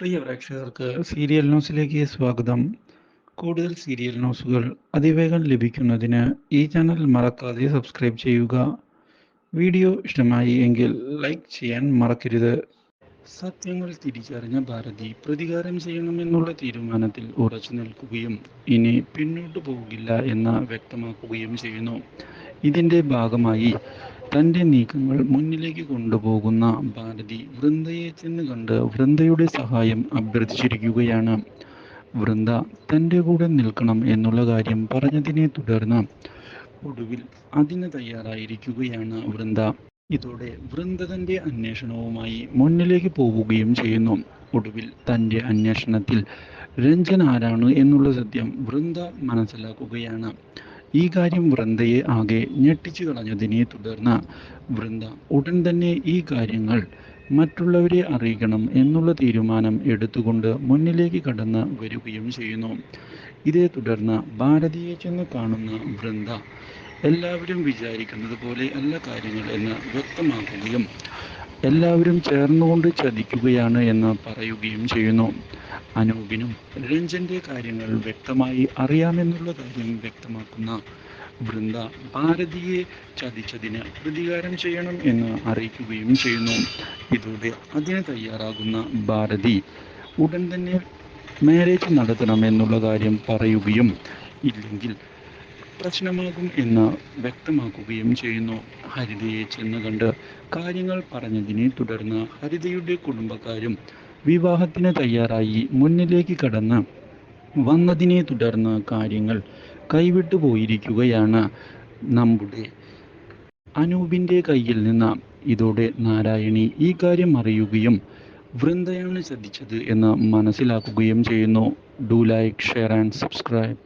പ്രിയ പ്രേക്ഷകർക്ക് സീരിയൽ ന്യൂസിലേക്ക് സ്വാഗതം. കൂടുതൽ സീരിയൽ ന്യൂസുകൾ അതിവേഗം ലഭിക്കുന്നതിന് ഈ ചാനൽ മറക്കാതെ സബ്സ്ക്രൈബ് ചെയ്യുക. വീഡിയോ ഇഷ്ടമായി എങ്കിൽ ലൈക്ക് ചെയ്യാൻ മറക്കരുത്. സത്യങ്ങൾ തിരിച്ചറിഞ്ഞ ഭാരതി പ്രതികാരം ചെയ്യണമെന്നുള്ള തീരുമാനത്തിൽ ഉറച്ചു നിൽക്കുകയും ഇനി പിന്നോട്ടു പോകില്ല എന്ന് വ്യക്തമാക്കുകയും ചെയ്യുന്നു. ഇതിന്റെ ഭാഗമായി തന്റെ നീക്കങ്ങൾ മുന്നിലേക്ക് കൊണ്ടുപോകുന്ന ഭാരതി വൃന്ദയെ ചെന്ന് കണ്ട് വൃന്ദയുടെ സഹായം അഭ്യർത്ഥിച്ചിരിക്കുകയാണ്. വൃന്ദ തന്റെ കൂടെ നിൽക്കണം എന്നുള്ള കാര്യം പറഞ്ഞതിനെ തുടർന്ന് ഒടുവിൽ അതിന് തയ്യാറായിരിക്കുകയാണ് വൃന്ദ. ഇതോടെ വൃന്ദ തന്റെ അന്വേഷണവുമായി മുന്നിലേക്ക് പോവുകയും ചെയ്യുന്നു. ഒടുവിൽ തന്റെ അന്വേഷണത്തിൽ രഞ്ജൻ ആരാണ് എന്നുള്ള സത്യം വൃന്ദ മനസ്സിലാക്കുകയാണ്. ഈ കാര്യം വൃന്ദയെ ആകെ ഞെട്ടിച്ചു കളഞ്ഞതിനെ തുടർന്ന് വൃന്ദ ഉടൻ തന്നെ ഈ കാര്യങ്ങൾ മറ്റുള്ളവരെ അറിയിക്കണം എന്നുള്ള തീരുമാനം എടുത്തുകൊണ്ട് മുന്നിലേക്ക് കടന്ന് വരികയും ചെയ്യുന്നു. ഇതേ തുടർന്ന് ഭാരതിയെ ചെന്ന് കാണുന്ന വൃന്ദ എല്ലാവരും വിചാരിക്കുന്നത് പോലെ അല്ല കാര്യങ്ങൾ എന്ന് വ്യക്തമാക്കുകയും എല്ലാവരും ചേർന്നുകൊണ്ട് ചതിക്കുകയാണ് എന്ന് പറയുകയും ചെയ്യുന്നു. അനൂപിനും രഞ്ജന്റെ കാര്യങ്ങൾ വ്യക്തമായി അറിയാമെന്നുള്ള കാര്യം വ്യക്തമാക്കുന്ന വൃന്ദ ഭാരതിയെ ചതിച്ചതിന് പ്രതികാരം ചെയ്യണം എന്ന് അറിയിക്കുകയും ചെയ്യുന്നു. ഇതോടെ അതിന് തയ്യാറാകുന്ന ഭാരതി ഉടൻ തന്നെ മാരേജ് നടത്തണം എന്നുള്ള കാര്യം പറയുകയും ഇല്ലെങ്കിൽ പ്രശ്നമാകും എന്ന് വ്യക്തമാക്കുകയും ചെയ്യുന്നു. ഹരിതയെ ചെന്ന് കണ്ട് കാര്യങ്ങൾ പറഞ്ഞതിനെ തുടർന്ന് ഹരിതയുടെ കുടുംബക്കാരും വിവാഹത്തിന് തയ്യാറായി മുന്നിലേക്ക് കടന്ന് വന്നതിനെ തുടർന്ന് കാര്യങ്ങൾ കൈവിട്ടു പോയിരിക്കുകയാണ് നമ്മുടെ അനൂപിന്റെ കയ്യിൽ നിന്ന്. ഇതോടെ നാരായണി ഈ കാര്യം അറിയുകയും വൃന്ദയാണ് ശ്രദ്ധിച്ചത് എന്ന് മനസ്സിലാക്കുകയും ചെയ്യുന്നു. Do like share and subscribe